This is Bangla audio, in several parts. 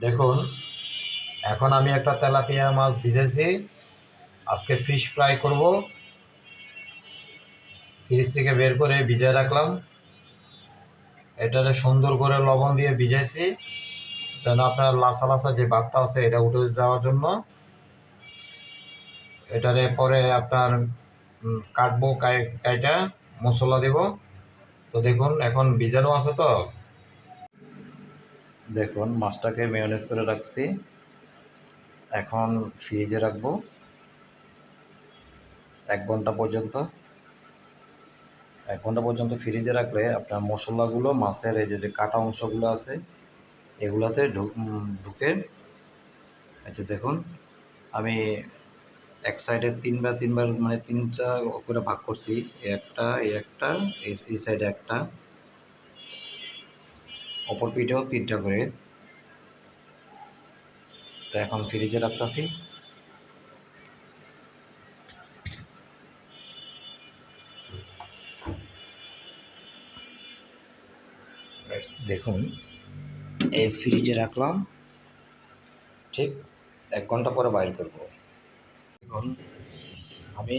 দেখুন, এখন আমি একটা তেলাপিয়া মাছ ভিজেছি। আজকে ফিশ ফ্রাই করব। ফ্রিজ থেকে বের করে ভিজিয়ে রাখলাম। এটারে সুন্দর করে লবণ দিয়ে ভিজেছি, যেন আপনার লাসা লাসা যে ভাবটা আছে, এটা উঠে যাওয়ার জন্য। এটারে পরে আপনার কাটবো কাই- কাইটা, মশলা দেব। তো দেখুন, এখন ভিজানো আছে তো। দেখুন, মাছটাকে মেয়নেজ করে রাখছি। এখন ফ্রিজে রাখব। এক ঘণ্টা পর্যন্ত। এক ঘণ্টা পর্যন্ত ফ্রিজে রাখলে আপনার মশলাগুলো, মাছের এই যে যে কাটা অংশগুলো আছে, এগুলাতে ঢুকে যে দেখুন, আমি এক সাইডে তিনবার তিনবার মানে তিনটা করে ভাগ করছি। একটা একটা এই সাইডে একটা। অপর পিঠেও তিনটা করে। তো এখন ফ্রিজে রাখতেছি। দেখুন, এই ফ্রিজে রাখলাম। ঠিক এক ঘণ্টা পরে বাইর করব। এখন আমি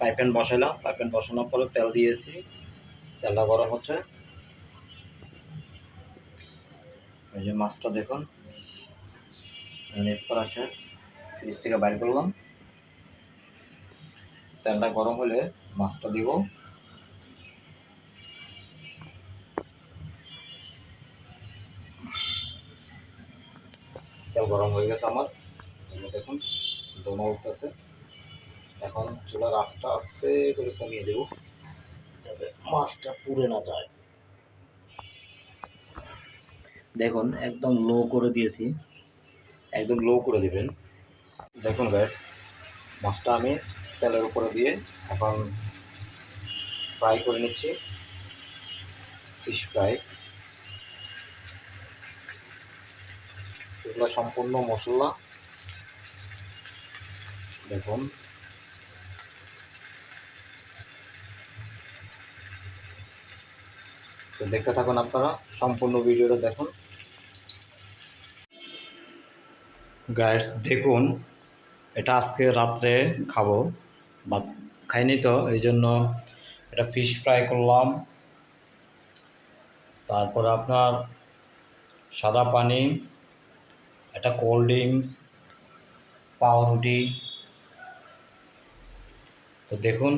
পাইপ্যান বসালাম পাইপ্যান বসানোর পরে তেল দিয়েছি। তেলটা গরম হচ্ছে। এই যে মাছটা দেখুন। শেষ ফ্রিজ থেকে বাইর করলাম। তেলটা গরম হলে মাছটা দিব। তেল গরম হয়ে গেছে আমার। দেখুন, দমা উঠতেছে। এখন চুলার আস্তে আস্তে করে কমিয়ে দেব, যাতে মাছটা পুড়ে না যায়। দেখুন, একদম লো করে দিয়েছি। একদম লো করে দিবেন। দেখুন গ্যাস মাছটা আমি তেলের উপরে দিয়ে এখন ফ্রাই করে নিচ্ছি। ফিশ ফ্রাই এগুলো সম্পূর্ণ মশলা। দেখুন। তো দেখতে থাকুন আপনারা, সম্পূর্ণ ভিডিওটা দেখুন। গাইস দেখুন, এটা আজকে রাত্রে খাব বা খাইনি তো, এই জন্য এটা ফিশ ফ্রাই করলাম। তারপর আপনার সাদা পানি, একটা কোল্ড ড্রিঙ্কস পাউরুটি। তো দেখুন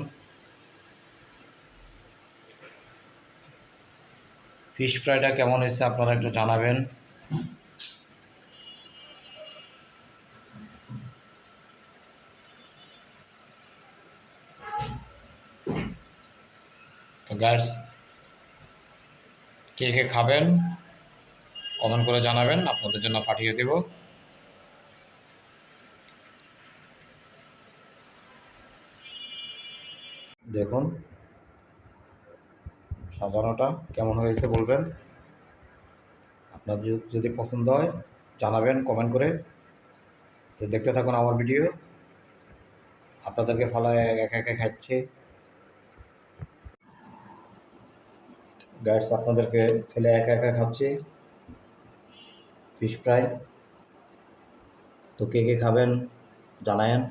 ফিশ ফ্রাইটা কেমন হয়েছে আপনারা একটু জানাবেন। তো গাইডস কে কে খাবেন কমেন্ট করে জানাবেন, আপনাদের জন্য পাঠিয়ে দেব। দেখুন, সাজানোটা কেমন হয়েছে বলবেন? আপনার যদি- পছন্দ হয়, জানাবেন কমেন্ট করে। তো দেখতে থাকুন আমার ভিডিও আপনাদেরকে ফালায় একা একা খাচ্ছে। গাইডস আপনাদেরকে ফেলে একা একা খাচ্ছি। ফিশ ফ্রাই তো কে কে খাবেন জানায়েন।